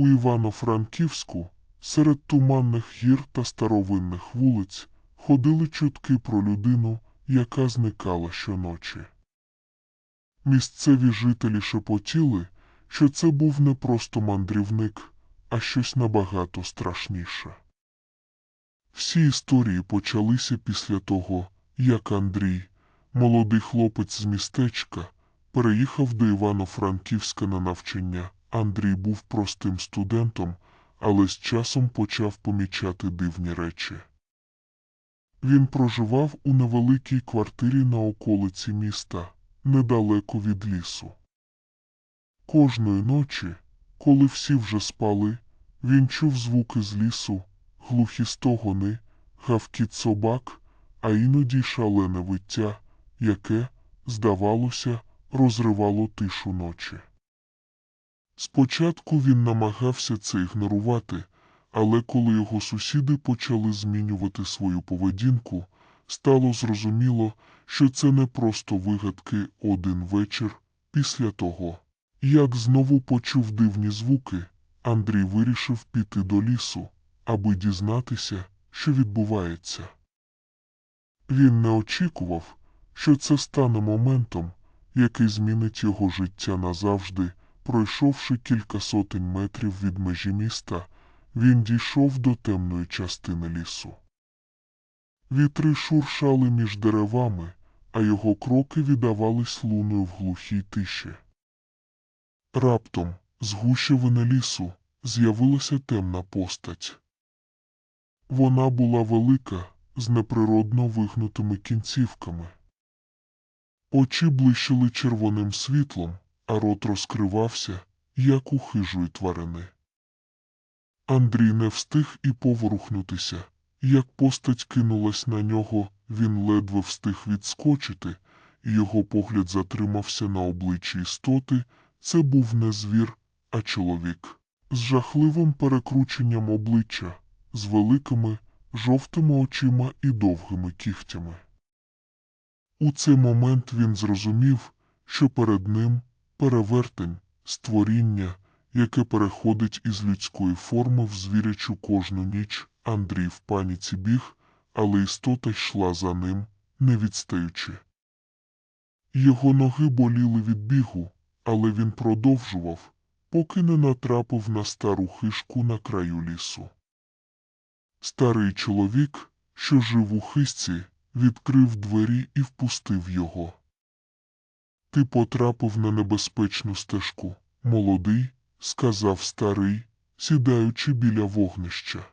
У Івано-Франківську, серед туманних гір та старовинних вулиць, ходили чутки про людину, яка зникала щоночі. Місцеві жителі шепотіли, що це був не просто мандрівник, а щось набагато страшніше. Всі історії почалися після того, як Андрій, молодий хлопець з містечка, переїхав до Івано-Франківська на навчання. Андрій був простим студентом, але з часом почав помічати дивні речі. Він проживав у невеликій квартирі на околиці міста, недалеко від лісу. Кожної ночі, коли всі вже спали, він чув звуки з лісу, глухі стогони, гавкіт собак, а іноді шалене виття, яке, здавалося, розривало тишу ночі. Спочатку він намагався це ігнорувати, але коли його сусіди почали змінювати свою поведінку, стало зрозуміло, що це не просто вигадки один вечір після того. Як знову почув дивні звуки, Андрій вирішив піти до лісу, аби дізнатися, що відбувається. Він не очікував, що це стане моментом, який змінить його життя назавжди. Пройшовши кілька сотень метрів від межі міста, він дійшов до темної частини лісу. Вітри шуршали між деревами, а його кроки віддавались луною в глухій тиші. Раптом, з гущавини лісу, з'явилася темна постать. Вона була велика, з неприродно вигнутими кінцівками. Очі блищили червоним світлом, а рот розкривався, як у хижої тварини. Андрій не встиг і поворухнутися. Як постать кинулась на нього, він ледве встиг відскочити, і його погляд затримався на обличчі істоти. Це був не звір, а чоловік. З жахливим перекрученням обличчя, з великими, жовтими очима і довгими кігтями. У цей момент він зрозумів, що перед ним перевертень, створіння, яке переходить із людської форми в звірячу кожну ніч. Андрій в паніці біг, але істота йшла за ним, не відстаючи. Його ноги боліли від бігу, але він продовжував, поки не натрапив на стару хишку на краю лісу. Старий чоловік, що жив у хистці, відкрив двері і впустив його. Ти потрапив на небезпечну стежку, молодий, сказав старий, сідаючи біля вогнища.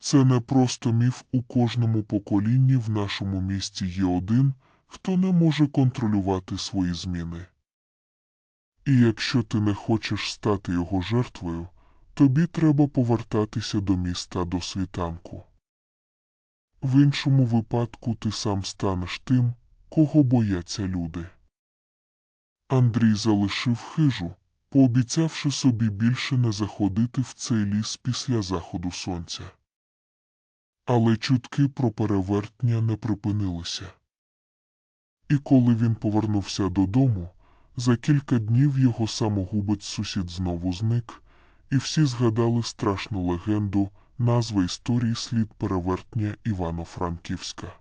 Це не просто міф у кожному поколінні в нашому місті є один, хто не може контролювати свої зміни. І якщо ти не хочеш стати його жертвою, тобі треба повертатися до міста до світанку. В іншому випадку ти сам станеш тим, кого бояться люди. Андрій залишив хижу, пообіцявши собі більше не заходити в цей ліс після заходу сонця. Але чутки про перевертня не припинилися. І коли він повернувся додому, за кілька днів його самогубець сусід знову зник, і всі згадали страшну легенду, назва історії слід перевертня Івано-Франківська.